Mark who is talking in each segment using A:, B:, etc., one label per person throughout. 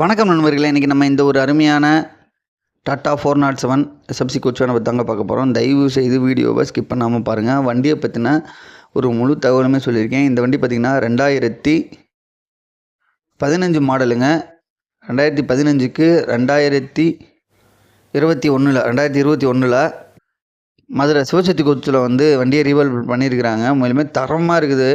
A: வணக்கம் நண்பர்களே இன்றைக்கி நம்ம இந்த ஒரு அருமையான Tata four not seven SFC கோச்சான நம்ம தாங்க பார்க்க போகிறோம் தயவு செய்து வீடியோவை ஸ்கிப் பண்ணாமல் பாருங்கள் வண்டியை பற்றின ஒரு முழு தகவலுமே சொல்லியிருக்கேன். இந்த வண்டி பார்த்திங்கன்னா ரெண்டாயிரத்தி பதினஞ்சு மாடலுங்க. ரெண்டாயிரத்தி பதினஞ்சுக்கு ரெண்டாயிரத்தி இருபத்தி ஒன்றில் ரெண்டாயிரத்தி இருபத்தி ஒன்றில் மதுரை சிவசக்தி கோச்சில் வந்து வண்டியை ரீவல் பண்ணியிருக்கிறாங்க. மேலுமே தரமாக இருக்குது.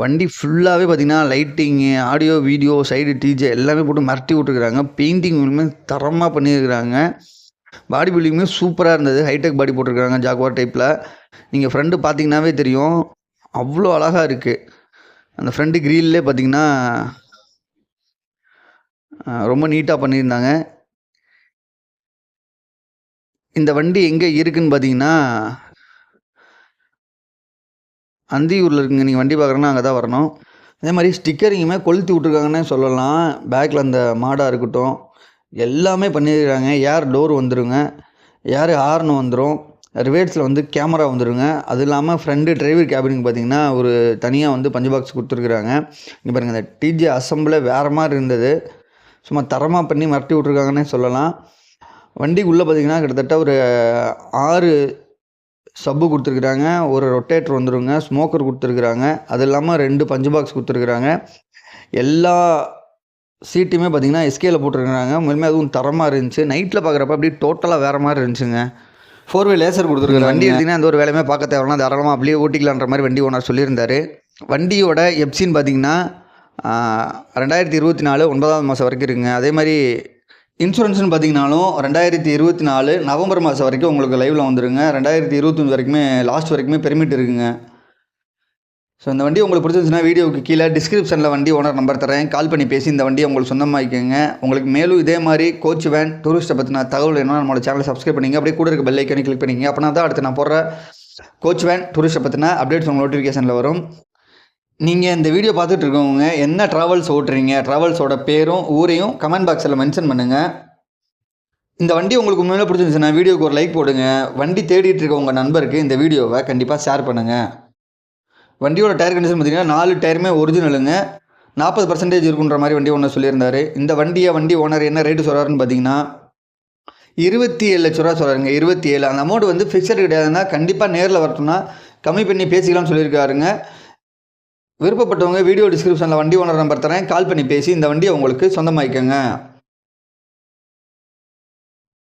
A: வண்டி ஃபுல்லாகவே பார்த்திங்கன்னா lighting audio video side DJ எல்லாமே போட்டு மிரட்டி விட்ருக்குறாங்க பெயிண்டிங் மூலமே தரமாக பண்ணியிருக்கிறாங்க. பாடி பில்டிங்குமே சூப்பராக இருந்தது. ஹைடெக் பாடி போட்டிருக்காங்க ஜாக்வார் டைப்பில் நீங்கள் ஃப்ரெண்டு பார்த்தீங்கன்னாவே தெரியும். அவ்வளோ அழகாக இருக்குது அந்த ஃப்ரெண்டு கிரீல்லே பார்த்தீங்கன்னா ரொம்ப நீட்டாக பண்ணியிருந்தாங்க. இந்த வண்டி எங்கே இருக்குன்னு பார்த்தீங்கன்னா அந்தியூரில் இருக்குங்க. நீங்கள் வண்டி பார்க்குறேன்னா அங்கே தான் வரணும். அதே மாதிரி ஸ்டிக்கரிங்குமே கொளுத்தி விட்ருக்காங்கன்னே சொல்லலாம். பேக்கில் அந்த மாடாக இருக்கட்டும். எல்லாமே பண்ணியிருக்காங்க ஏர் டோர் வந்துருங்க. ஏர் ஹார்ன் வந்துடும் ரிவேட்ஸில் வந்து கேமரா வந்துருங்க. அது இல்லாமல் ஃப்ரெண்டு டிரைவர் கேபினுக்கு பார்த்தீங்கன்னா ஒரு தனியாக வந்து பஞ்சு பாக்ஸ் கொடுத்துருக்குறாங்க. இங்கே பாருங்கள் இந்த டிஜே அசம்பிளே வேறு மாதிரி இருந்தது. சும்மா தரமாக பண்ணி மிரட்டி விட்ருக்காங்கன்னே சொல்லலாம். வண்டிக்குள்ளே பார்த்தீங்கன்னா கிட்டத்தட்ட ஒரு ஆறு சப்பு கொடுத்துருக்குறாங்க ஒரு ரொட்டேட்டர் வந்துருங்க ஸ்மோக்கர் கொடுத்துருக்குறாங்க அது இல்லாமல் ரெண்டு பஞ்சு பாக்ஸ் கொடுத்துருக்குறாங்க. எல்லா சீட்டுமே பார்த்தீங்கன்னா எஸ்கேல போட்டிருக்கிறாங்க. உண்மையாக அதுவும் தரமாக இருந்துச்சு. நைட்டில் பார்க்குறப்ப அப்படியே டோட்டலாக வேறு மாதிரி இருந்துச்சுங்க. ஃபோர் வே லேசர் கொடுத்துருக்குறாங்க. வண்டி எடுத்தீங்கன்னா அந்த ஒரு வேலையுமே பார்க்க தேவைன்னா தாராளமாக அப்படியே ஓட்டிக்கலான்ற மாதிரி வண்டி ஓனர் சொல்லியிருந்தாரு. வண்டியோட எப்சின்னு பார்த்தீங்கன்னா ரெண்டாயிரத்தி இருபத்தி நாலு ஒன்பதாவது மாதம் வரைக்கும் இருக்குங்க. அதே மாதிரி இன்சூரன்ஸ்னு பார்த்தீங்கனாலும் ரெண்டாயிரத்தி இருபத்தி நாலு நவம்பர் மாதம் வரைக்கும் உங்களுக்கு லைவில் வந்துடுங்க ரெண்டாயிரத்தி இருபத்தஞ்சு வரைக்குமே லாஸ்ட் வரைக்குமே பெர்மிட் இருக்குங்க. ஸோ இந்த வண்டி உங்களுக்கு பிடிச்சிருந்துச்சுன்னா வீடியோவுக்கு கீழே டிஸ்கிரிப்ஷனில் வண்டி ஓனர் நம்பர் தரேன் கால் பண்ணி பேசி இந்த வண்டியை உங்களுக்கு சொந்தமாக்கிக்கோங்க உங்களுக்கு மேலும் இதே மாதிரி கோச் வேன் டூரிஸ்ட்டை பற்றின தகவல் வேணும்னா நம்மளோட சேனலை சப்ஸ்கிரைப் பண்ணிங்க. அப்படியே கூட இருக்க பெல் ஐக்கனை கிளிக் பண்ணிங்க. அப்படின்னா தான் அடுத்து நான் போடுற கோச் வேன் டூரிஸ்ட்டை பற்றின அப்டேட்ஸ் உங்கள் நோட்டிஃபிகேஷனில் வரும். நீங்கள் இந்த வீடியோ பார்த்துட்டு இருக்கவங்க என்ன ட்ராவல்ஸ் ஓட்டுறீங்க? ட்ராவல்ஸோட பேரும் ஊரையும் கமெண்ட் பாக்ஸில் மென்ஷன் பண்ணுங்கள் இந்த வண்டி உங்களுக்கு உண்மையிலே பிடிச்சிருந்துச்சுன்னா வீடியோக்கு ஒரு லைக் போடுங்க. வண்டி தேடிட்டு இருக்க உங்கள் நண்பருக்கு இந்த வீடியோவை கண்டிப்பாக ஷேர் பண்ணுங்கள் வண்டியோட டயர் கண்டிஷன் பார்த்தீங்கன்னா நாலு டயருமே ஒரிஜினலுங்க நாற்பது பர்சன்டேஜ் இருக்குன்ற மாதிரி வண்டி ஒன்று சொல்லியிருந்தாரு. இந்த வண்டியை வண்டி ஓனர் என்ன ரேட்டு சொல்கிறாருன்னு பார்த்தீங்கன்னா இருபத்தி ஏழு லட்ச ரூபா சொல்கிறாருங்க இருபத்தி ஏழு. அந்த அமௌண்ட் வந்து ஃபிக்ஸட் கிடையாதுன்னா கண்டிப்பாக நேரில் வரட்டும்னா கம்மி பண்ணி பேசிக்கலாம்னு சொல்லியிருக்காருங்க. விருப்பப்பட்டவங்க வீடியோ டிஸ்கிரிப்ஷனில் வண்டி ஓனர் நம்பர் தரேன். கால் பண்ணி பேசி இந்த வண்டியை உங்களுக்கு சொந்தமாக்கிக்கோங்க.